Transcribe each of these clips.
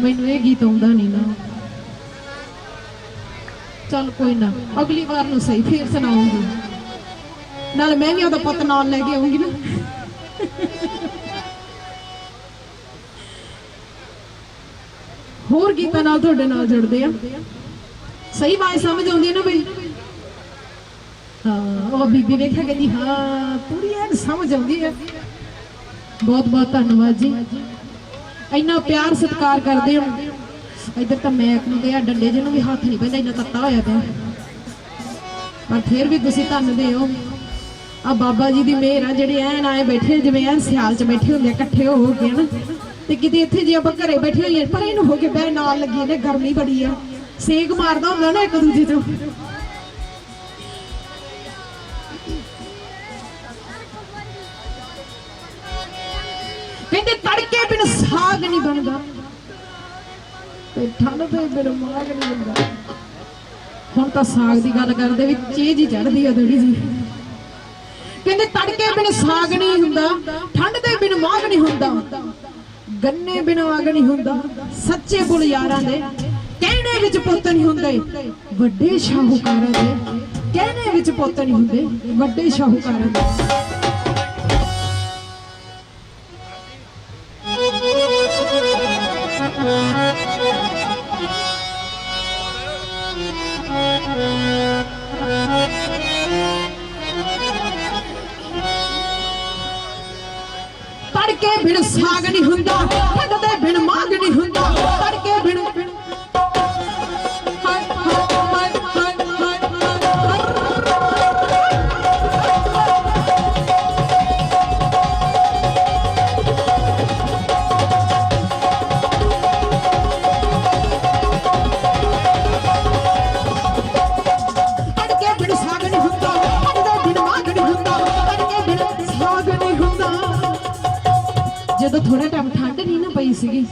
ਮੈਨੂੰ ਇਹ ਗੀਤ ਆਉਂਦਾ ਨਹੀਂ ਨਾ। ਚਲ ਕੋਈ ਨਾ, ਅਗਲੀ ਵਾਰ ਨੂੰ ਸਹੀ, ਫੇਰ ਸੁਣਾਉਂਗੀ। ਨਾਲ ਮੈਂ ਵੀ ਉਹਦਾ ਪੁੱਤ ਨਾਲ ਲੈ ਕੇ ਆਉਂਗੀ ਨਾ। ਹੋਰ ਗੀਤਾਂ ਨਾਲ ਤੁਹਾਡੇ ਨਾਲ ਜੁੜਦੇ ਆ। ਸਹੀ ਆਵਾਜ਼ ਸਮਝ ਆਉਂਦੀ ਹੈ ਨਾ ਬਈ? ਹਾਂ, ਉਹ ਬੀਬੀ ਵੇਖਿਆ ਕਹਿੰਦੀ, ਹਾਂ, ਪੂਰੀ ਐਨ ਸਮਝ ਆਉਂਦੀ ਹੈ ਬਹੁਤ ਬਹੁਤ ਧੰਨਵਾਦ ਜੀ। ਇੰਨਾ ਪਿਆਰ ਸਤਿਕਾਰ ਕਰਦੇ ਹੋ। ਇੱਧਰ ਤਾਂ ਮੈਕ ਨੂੰ ਆ, ਡੰਡੇ ਜਿਹਨੂੰ ਵੀ ਹੱਥ ਨਹੀਂ ਪੈਂਦਾ, ਇੰਨਾ ਤੱਤਾ ਹੋਇਆ ਪਿਆ। ਪਰ ਫਿਰ ਵੀ ਤੁਸੀਂ ਧੰਨਦੇ ਹੋ। ਆ ਬਾਬਾ ਜੀ ਦੀ ਮਿਹਰ ਆ, ਜਿਹੜੇ ਐਨ ਆਏ ਬੈਠੇ ਜਿਵੇਂ ਐਨ ਸਿਆਲ 'ਚ ਬੈਠੇ ਹੁੰਦੇ ਆ, ਇਕੱਠੇ ਹੋ ਕੇ ਨਾ ਤੇ ਕਿਤੇ ਇੱਥੇ ਜੇ ਆਪਾਂ ਘਰੇ ਬੈਠੇ ਹੋਈਏ, ਪਰ ਇਹਨੂੰ ਹੋ ਕੇ ਬਹਿ ਨਾਲ ਲੱਗੀ ਨੇ, ਗਰਮੀ ਬੜੀ ਆ। ਸੇਕ ਮਾਰਦਾ ਹੁੰਦਾ ਨਾ ਇੱਕ ਦੂਜੇ ਤੋਂ। ਸਾਗ ਨਹੀਂ ਬਣਦਾ। ਤੇ ਠੰਡ ਦੇ ਬਿਨ ਮਾਗ ਨਹੀਂ ਹੁੰਦਾ। ਹੁਣ ਤਾਂ ਸਾਗ ਦੀ ਗੱਲ ਕਰਦੇ ਵੀ ਚੀਜ਼ ਹੀ ਚੜਦੀ ਆ ਥੋੜੀ ਜੀ ਕਹਿੰਦੇ ਤੜਕੇ ਬਿਨ ਸਾਗ ਨਹੀਂ ਹੁੰਦਾ, ਠੰਡ ਦੇ ਬਿਨ ਮਾਗ ਨਹੀਂ ਹੁੰਦਾ। ਗੰਨੇ ਬਿਨ ਆਗ ਨਹੀਂ ਹੁੰਦਾ, ਸੱਚੇ ਬੁਲ ਯਾਰਾਂ ਦੇ ਕਹਿਣੇ ਵਿੱਚ ਪੁੱਤ ਨਹੀਂ ਹੁੰਦੇ। ਵੱਡੇ ਸ਼ਾਹੂਕਾਰਾਂ ਦੇ ਕਹਿਣੇ ਵਿੱਚ ਪੁੱਤ ਨਹੀਂ ਹੁੰਦੇ, ਵੱਡੇ ਸ਼ਾਹੂਕਾਰਾਂ ਦੇ। ਕੇ ਬਿਨ ਸਾਗ ਨਹੀਂ ਹੁੰਦਾ। ਜਦੋਂ ਥੋੜਾ ਟਾਈਮ ਠੰਡ ਨਹੀਂ ਨਾ ਪਈ ਸੀਗੀ,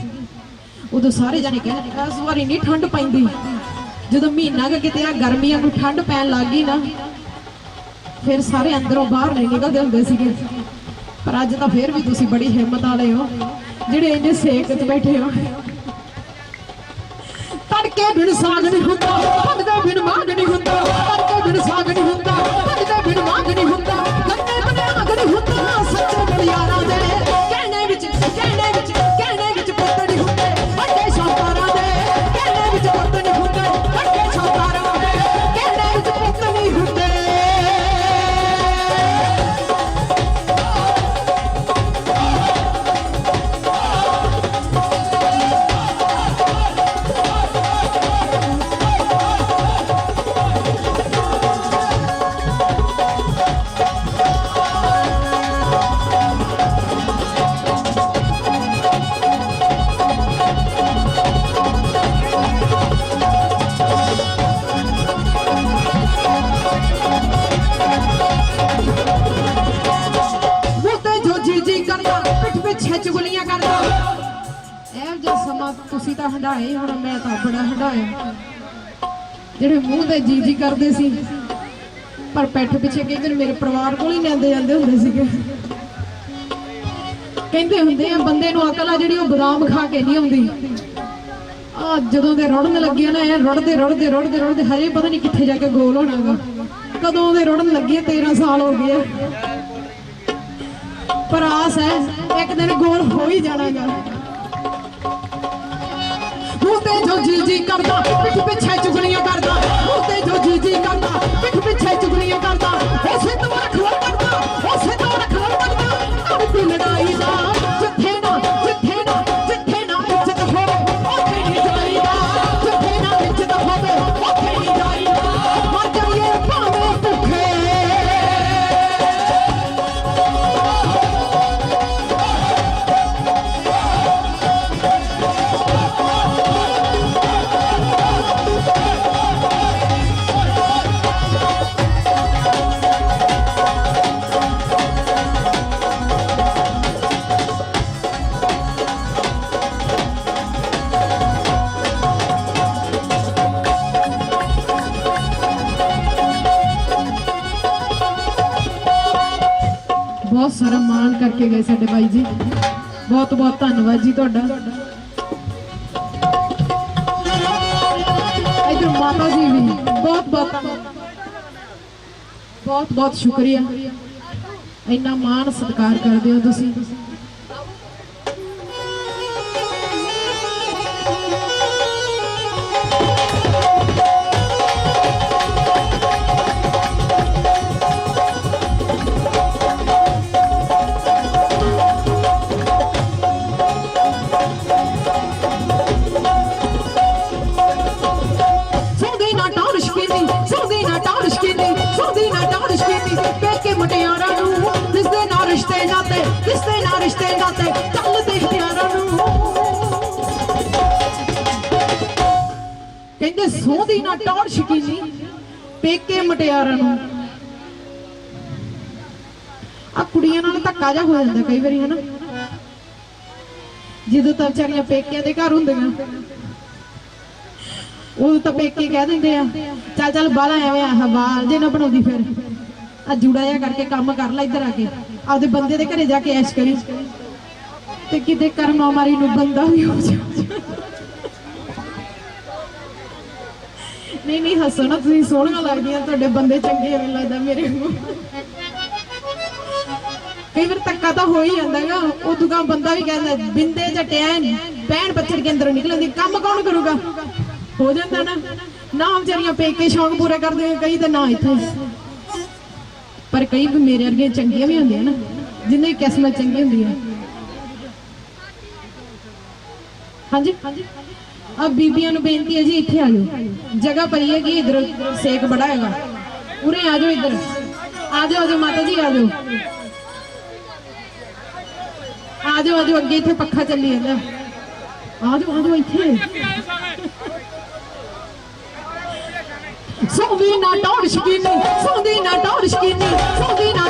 ਉਦੋਂ ਸਾਰੇ ਜਾਣੇ ਕਹਿੰਦੇ ਇਸ ਵਾਰੀ ਨਹੀਂ ਠੰਡ ਪੈਂਦੀ। ਜਦੋਂ ਮਹੀਨਾ ਕੁ ਕਿਤੇ ਆ ਗਰਮੀਆਂ ਨੂੰ ਠੰਡ ਪੈਣ ਲੱਗ ਗਈ ਨਾ, ਫਿਰ ਸਾਰੇ ਅੰਦਰੋਂ ਬਾਹਰ ਨਹੀਂ ਨਿਕਲਦੇ ਹੁੰਦੇ ਸੀਗੇ। ਪਰ ਅੱਜ ਤਾਂ ਫਿਰ ਵੀ ਤੁਸੀਂ ਬੜੀ ਹਿੰਮਤ ਵਾਲੇ ਹੋ, ਜਿਹੜੇ ਇੰਨੇ ਸੇਕ 'ਚ ਬੈਠੇ ਹੋ। ਤੜਕੇ ਬਿਨ ਸਾਗ ਨਹੀਂ ਹੁੰਦਾ ਤੜਕੇ ਬਿਨ ਮਾਗ ਨਹੀਂ ਹੁੰਦਾ, ਤੜਕੇ ਬਿਨ ਸਾਗ ਨਹੀਂ ਹੁੰਦਾ ਤੜਕੇ ਬਿਨ ਮਾਗ ਨਹੀਂ ਹੁੰਦਾ। ਤਾਂ ਹੰਡਾਏ ਹੁਣ ਮੈਂ ਤਾਂ ਬੜਾ ਹੰਡਾਇਆ ਜਿਹੜੇ ਮੂੰਹ ਤੇ ਜੀ ਜੀ ਕਰਦੇ ਸੀ, ਪਰ ਪਿੱਠ ਪਿੱਛੇ ਕਹਿੰਦੇ ਨੇ, ਮੇਰੇ ਪਰਿਵਾਰ ਕੋਲ ਹੀ ਲੈਂਦੇ ਜਾਂਦੇ ਹੁੰਦੇ ਸੀਗੇ। ਕਹਿੰਦੇ ਹੁੰਦੇ ਆ, ਬੰਦੇ ਨੂੰ ਅਕਲ ਆ ਜਿਹੜੀ ਉਹ ਬਦਾਮ ਖਾ ਕੇ ਨਹੀਂ ਆਉਂਦੀ। ਆ ਜਦੋਂ ਦੇ ਰੁੜਨ ਲੱਗੇ ਨਾ, ਇਹ ਰੁੜਦੇ ਰੁੜਦੇ ਰੁੜਦੇ ਰੁੜਦੇ, ਹਜੇ ਪਤਾ ਨਹੀਂ ਕਿੱਥੇ ਜਾ ਕੇ ਗੋਲ ਹੋਣਾਗਾ ਕਦੋਂ ਦੇ ਰੁੜਨ ਲੱਗੇ 13 ਸਾਲ ਹੋ ਗਏ ਪਰ ਆਸ ਹੈ, ਇੱਕ ਦਿਨ ਗੋਲ ਹੋ ਹੀ ਜਾਣਾਗਾ ਤੂੰ ਤੇ ਜੋ ਜੀ ਜੀ ਕਰਦਾ ਪਿੱਛੇ ਚੁਗਲੀਆਂ ਕਰਦਾ। ਬਹੁਤ ਸਾਰਾ ਮਾਣ ਕਰਕੇ ਗਏ ਸਾਡੇ ਬਾਈ ਜੀ। ਬਹੁਤ ਬਹੁਤ ਧੰਨਵਾਦ ਜੀ ਤੁਹਾਡਾ। ਇਧਰ ਮਾਤਾ ਜੀ ਵੀ। ਬਹੁਤ ਬਹੁਤ ਬਹੁਤ ਬਹੁਤ ਸ਼ੁਕਰੀਆ। ਇੰਨਾ ਮਾਣ ਸਤਿਕਾਰ ਕਰਦੇ ਹੋ ਤੁਸੀਂ। ਨਾਤੇ ਚੱਲਦੇ ਪਿਆਰਾਂ ਨੂੰ। ਕਹਿੰਦੇ ਸੌਂਦੀ ਨਾ ਟੌਰਸ਼ ਕੀਨੀ ਪੇਕੇ ਮੁਟਿਆਰਾਂ ਨੂੰ। ਆ ਕੁੜੀਆਂ ਨਾਲ ਧੱਕਾ ਜਾ ਹੋ ਜਾਂਦਾ ਕਈ ਵਾਰੀ, ਹਨਾ? ਜਦੋਂ ਤਾਂ ਵਿਚਾਰੀਆਂ ਪੇਕਿਆਂ ਦੇ ਘਰ ਹੁੰਦੀਆਂ। ਉਹ ਤਾਂ ਪੇਕੇ ਕਹਿ ਦਿੰਦੇ ਆ, ਚੱਲ ਚੱਲ ਬਾਲਾ ਐਵੇਂ ਆ ਹਵਾਲ ਜੇ ਨਾ ਬਣਾਉਂਦੀ ਫਿਰ। ਆ ਜੂੜਾ ਜਿਹਾ ਕਰਕੇ ਕੰਮ ਕਰ ਲੈ ਇੱਧਰ ਆ ਕੇ। ਆਪਦੇ ਬੰਦੇ ਦੇ ਘਰੇ ਜਾ ਕੇ ਐਸ਼ ਕਰੀ। ਤੇ ਕਿਤੇ ਕਰਮਾ ਮਾਰੀ ਨੂੰ ਬੰਦਾ ਵੀ ਹੋ ਜਾ ਨਹੀਂ ਨਹੀਂ, ਹੱਸੋ ਨਾ, ਤੁਸੀਂ ਸੋਹਣੀਆਂ ਲੱਗਦੀਆਂ, ਤੁਹਾਡੇ ਬੰਦੇ ਚੰਗੇ ਐਵੇਂ ਲੱਗਦਾ ਮੇਰੇ ਨੂੰ। ਕਈ ਵਾਰ ਧੱਕਾ ਤਾਂ ਹੋ ਹੀ ਜਾਂਦਾਗਾ ਉਹ ਦੁਗਾ ਬੰਦਾ ਵੀ ਕਹਿੰਦਾ, ਬਿੰਦੇ ਜਟਿਆਨ ਪੈਣ ਬੱਚੜ ਕੇ ਅੰਦਰੋਂ ਨਿਕਲਦੀ ਕੰਮ ਕੌਣ ਕਰੂਗਾ? ਹੋ ਜਾਂਦਾ ਨਾ। ਨਾ ਵਿਚਾਰੀਆਂ ਪੇਕੇ ਸ਼ੌਂਕ ਪੂਰੇ ਕਰਦੇ ਕਈ ਤਾਂ ਨਾ ਇੱਥੇ। ਪਰ ਕਈ ਵੀ ਮੇਰੇ ਵਰਗੀਆਂ ਚੰਗੀਆਂ ਵੀ ਹੁੰਦੀਆਂ ਨਾ, ਜਿੰਨੇ ਕਿਸਮਤ ਚੰਗੀ ਹੁੰਦੀ ਹੈ ਹਾਂਜੀ। ਆ ਬੀਬੀਆਂ ਨੂੰ ਬੇਨਤੀ ਹੈ ਜੀ, ਇੱਥੇ ਆ ਜਾਓ। ਜਗ੍ਹਾ ਪਈ ਹੈ ਕਿ ਇਧਰ ਸੇਕ ਬੜਾ ਹੈਗਾ ਉਰੇ ਆ ਜਾਓ ਇੱਧਰ। ਆ ਜਾਓ ਆ ਜਾਓ, ਮਾਤਾ ਜੀ, ਆ ਜਾਓ। ਆ ਜਾਓ ਆ ਜਾਓ, ਅੱਗੇ ਇੱਥੇ ਪੱਖਾ ਚੱਲੀ ਜਾਂਦਾ। ਆ ਜਾਓ ਆ ਜਾਓ ਇੱਥੇ। ਸੌਂਦੀ ਨਾ ਟੌਰ ਸ਼ਕੀਨੀ, ਸੌਂਦੀ ਨਾ ਟੌਰ ਸ਼ਕੀਨੀ, ਸੌਂਦੀ ਨਾ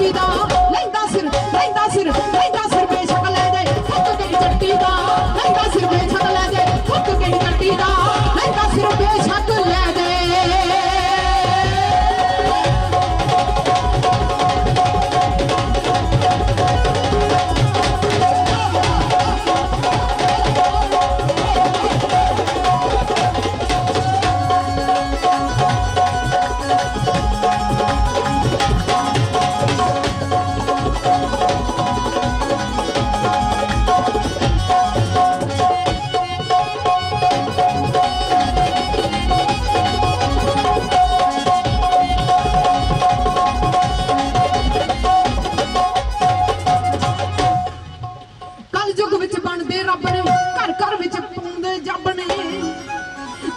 சிதா ਵਿੱਚ ਬਣਦੇ ਰੱਬ ਨੇ, ਘਰ ਘਰ ਵਿੱਚ ਪਾਉਂਦੇ ਜੱਬ ਨੇ।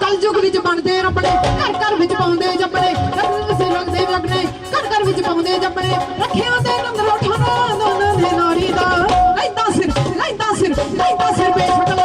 ਕਲਯੁਗ ਵਿੱਚ ਬਣਦੇ ਰੱਬ ਨੇ, ਘਰ ਘਰ ਵਿੱਚ ਪਾਉਂਦੇ ਜੱਬ ਨੇ। ਰਸੇ ਰੰਗਦੇ ਰੱਬ ਨੇ, ਘਰ ਘਰ ਵਿੱਚ ਪਾਉਂਦੇ ਜੱਬ ਨੇ। ਰੱਖਿਆ ਤੇ ਨੰਦ ਲੋਠਾ ਨਾ ਦੋਨਾਂ ਦੇ ਨਾਰੀ ਦਾ। ਲੈਂਦਾ ਸਿਰ ਲੈਂਦਾ ਸਿਰ ਲੈਂਦਾ ਸਿਰ ਬੇਸ਼ਕ